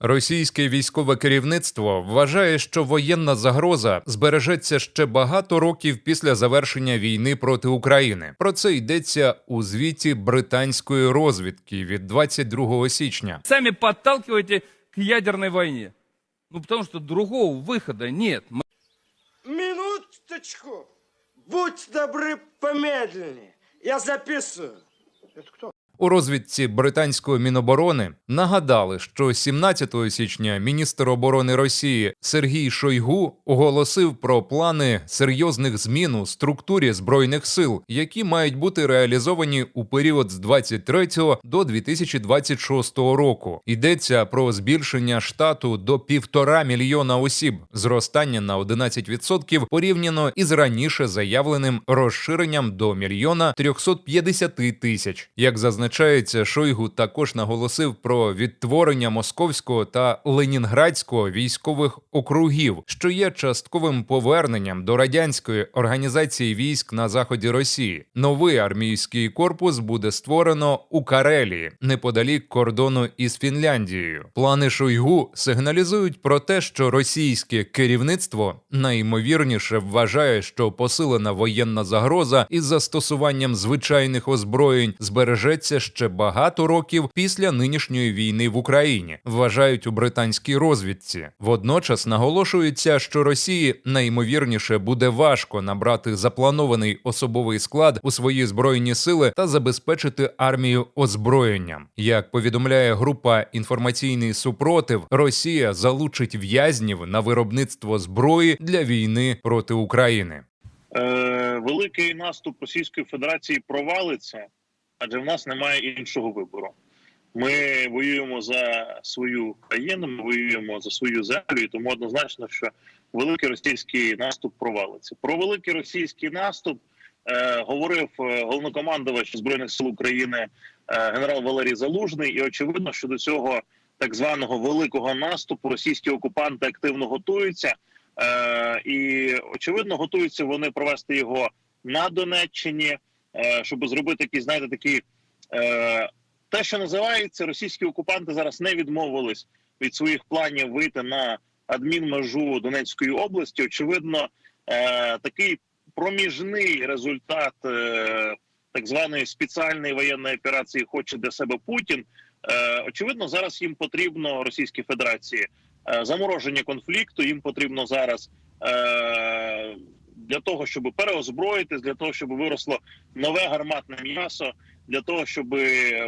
Російське військове керівництво вважає, що воєнна загроза збережеться ще багато років після завершення війни проти України. Про це йдеться у звіті британської розвідки від 22 січня. Сами подталкиваете к ядерной войне. Ну, потому что другого выхода нет. Мы Минуточку. Будь добры помедленнее. Я записываю. Это кто? У розвідці британської міноборони нагадали, що 17 січня міністр оборони Росії Сергій Шойгу оголосив про плани серйозних змін у структурі збройних сил, які мають бути реалізовані у період з 23 до 2026 року. Йдеться про збільшення штату до півтора мільйона осіб, зростання на 11% порівняно із раніше заявленим розширенням до мільйона 350 тисяч. Як зазначається, Шойгу також наголосив про відтворення московського та ленінградського військових округів, що є частковим поверненням до радянської організації військ на заході Росії. Новий армійський корпус буде створено у Карелії неподалік кордону із Фінляндією. Плани Шойгу сигналізують про те, що російське керівництво найімовірніше вважає, що посилена воєнна загроза із застосуванням звичайних озброєнь збережеться ще багато років після нинішньої війни в Україні, вважають у британській розвідці. Водночас наголошується, що Росії найімовірніше буде важко набрати запланований особовий склад у свої збройні сили та забезпечити армію озброєнням. Як повідомляє група інформаційний супротив, Росія залучить в'язнів на виробництво зброї для війни проти України. е, великий наступ Російської Федерації провалиться, адже в нас немає іншого вибору. Ми воюємо за свою країну, ми воюємо за свою землю, і тому однозначно, що великий російський наступ провалиться. Про великий російський наступ е, говорив е, головнокомандувач збройних сил України е, генерал Валерій Залужний, і очевидно, що до цього так званого великого наступу російські окупанти активно готуються. Е, і очевидно, готуються вони провести його на Донеччині, щоб зробити якийсь, знаєте, такий е, те, що називається, російські окупанти зараз не відмовились від своїх планів вийти на адмінмежу Донецької області. Очевидно, е, такий проміжний результат е, так званої спеціальної воєнної операції хоче для себе Путін. Е, очевидно, зараз їм потрібно Російській Федерації е, замороження конфлікту. Їм потрібно зараз е, для того, щоб переозброїтись, для того, щоб виросло нове гарматне м'ясо, для того, щоб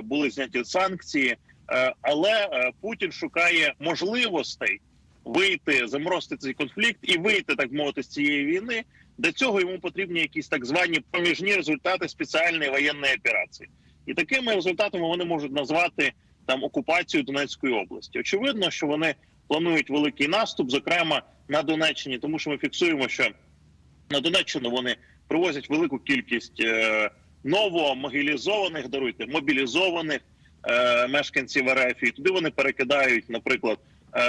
були зняті санкції. Е, але е, Путін шукає можливостей вийти, заморозити цей конфлікт і вийти, так мовити, з цієї війни. Для цього йому потрібні якісь так звані проміжні результати спеціальної воєнної операції, і такими результатами вони можуть назвати там окупацію Донецької області. Очевидно, що вони планують великий наступ, зокрема на Донеччині, тому що ми фіксуємо, що на Донеччину вони привозять велику кількість е, новомобілізованих, даруйте мобілізованих е, мешканців РФ. І туди вони перекидають, наприклад, е,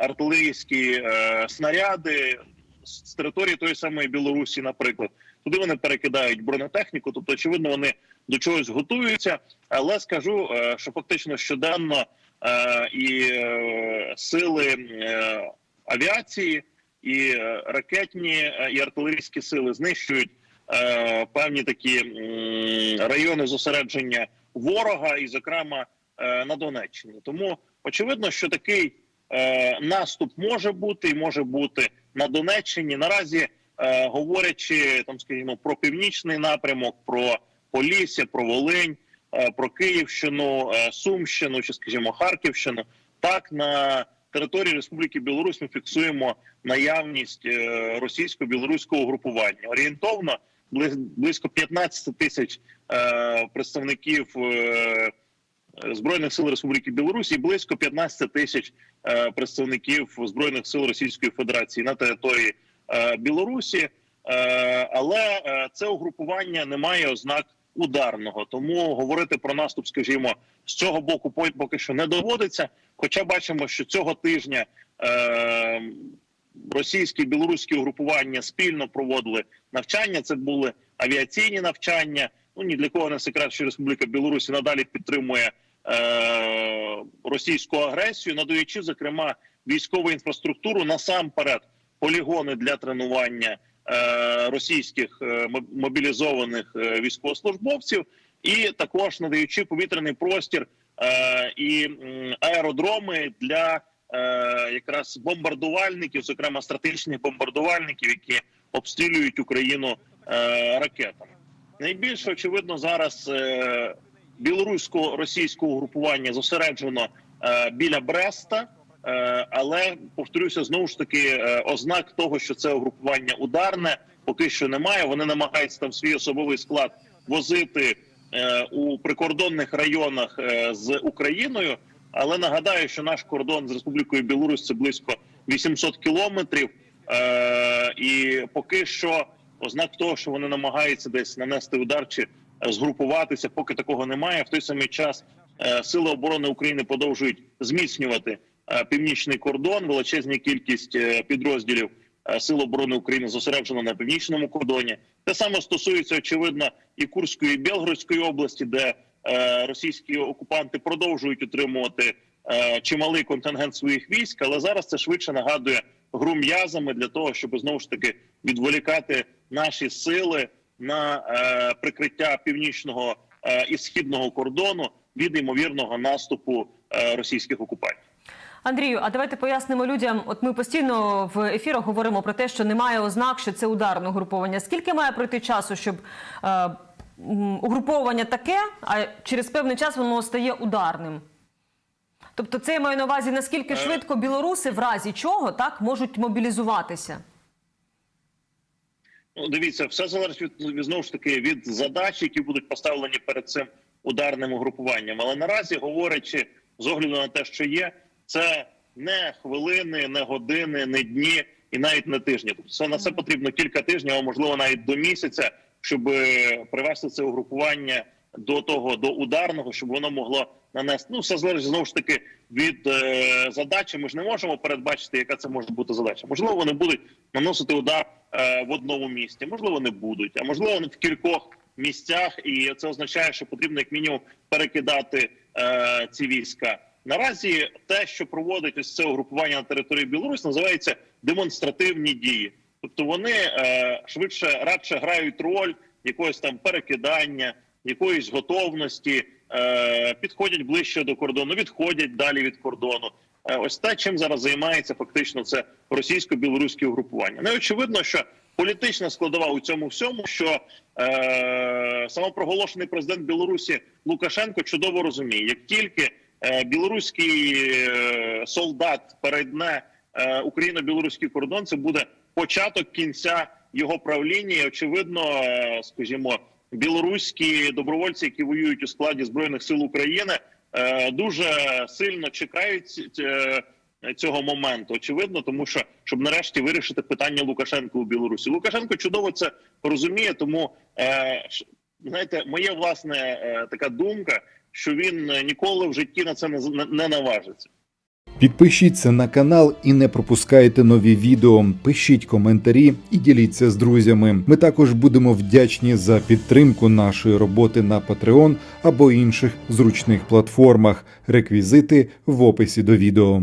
артилерійські е, снаряди з території тої самої Білорусі, наприклад. Туди вони перекидають бронетехніку, тобто, очевидно, вони до чогось готуються. Але скажу, що фактично щоденно і сили авіації, і е, ракетні е, і артилерійські сили знищують е, певні такі м, райони зосередження ворога, і, зокрема, е, на Донеччині. Тому очевидно, що такий е, наступ може бути і може бути на Донеччині. Наразі е, говорячи там, скажімо, про північний напрямок, про Полісся, про Волинь, е, про Київщину, е, Сумщину чи, скажімо, Харківщину, так на території Республіки Білорусь ми фіксуємо наявність е, російсько-білоруського групування. Орієнтовно бли- близько 15 тисяч е, представників. Е, Збройних сил Республіки Білорусь і близько 15 тисяч представників збройних сил Російської Федерації на території Білорусі, але це угрупування не має ознак ударного. Тому говорити про наступ, скажімо, з цього боку по- поки що не доводиться. Хоча бачимо, що цього тижня е, російські і білоруські угрупування спільно проводили навчання. Це були авіаційні навчання. Ну ні для кого не секрет, що Республіка Білорусь надалі підтримує е, російську агресію, надаючи зокрема військову інфраструктуру насамперед полігони для тренування російських е, мобілізованих е, військовослужбовців, і також надаючи повітряний простір е, і аеродроми для е, якраз бомбардувальників, зокрема стратегічних бомбардувальників, які обстрілюють Україну е, ракетами. Найбільше очевидно зараз е, білорусько-російського групування зосереджено е, біля Бреста. Е, але повторюся знову ж таки е, ознак того, що це угрупування ударне, поки що немає. Вони намагаються там свій особовий склад возити е, у прикордонних районах з Україною. Але нагадаю, що наш кордон з Республікою Білорусь це близько 800 кілометрів, і поки що ознак того, що вони намагаються десь нанести удар чи згрупуватися, поки такого немає. В той самий час сили оборони України продовжують зміцнювати північний кордон. Величезна кількість е, підрозділів е, сил оборони України зосереджено на північному кордоні. Те саме стосується очевидно і Курської і Білгородської області, де е, російські окупанти продовжують утримувати е, чималий контингент своїх військ, але зараз це швидше нагадує гру м'язами для того, щоб знову ж таки відволікати наші сили на е, прикриття північного е, і східного кордону від ймовірного наступу е, російських окупантів. Андрію, а давайте пояснимо людям. От ми постійно в ефірах говоримо про те, що немає ознак, що це ударне угруповання. Скільки має пройти часу, щоб е, угруповання таке, а через певний час воно стає ударним? Тобто, це я маю на увазі, наскільки швидко білоруси в разі чого так можуть мобілізуватися? Ну, дивіться, все залежить від, від знову ж таки від задач, які будуть поставлені перед цим ударним угрупуванням. Але наразі, говорячи з огляду на те, що є, це не хвилини, не години, не дні і навіть не тижні. Тобто це на це потрібно кілька тижнів, а можливо навіть до місяця, щоб е, привести це угрупування до того до ударного, щоб воно могло нанести. Ну, все залежить знову ж таки від е, задачі. Ми ж не можемо передбачити, яка це може бути задача. Можливо, вони будуть наносити удар е, в одному місті, можливо, не будуть, а можливо, вони в кількох місцях, і це означає, що потрібно як мінімум перекидати е, ці війська. Наразі те, що проводить ось це угрупування на території Білорусі, називається демонстративні дії. Тобто вони е, швидше радше грають роль якогось там перекидання, якоїсь готовності, е, підходять ближче до кордону, відходять далі від кордону. Е, ось те, чим зараз займається фактично це російсько-білоруське угрупування. Ну і очевидно, що політична складова у цьому всьому, що е, самопроголошений президент Білорусі Лукашенко чудово розуміє, як тільки білоруський е, солдат перейдне е, україно-білоруський кордон, це буде початок кінця його правління. І, очевидно, е, скажімо, білоруські добровольці, які воюють у складі збройних сил України, е, дуже сильно чекають е, цього моменту. Очевидно, тому що щоб нарешті вирішити питання Лукашенка у Білорусі. Лукашенко чудово це розуміє, тому е, знаєте, моя власне е, така думка, що він е, ніколи в житті на це не, наважиться. Підпишіться на канал і не пропускайте нові відео. Пишіть коментарі і діліться з друзями. Ми також будемо вдячні за підтримку нашої роботи на Patreon або інших зручних платформах. Реквізити в описі до відео.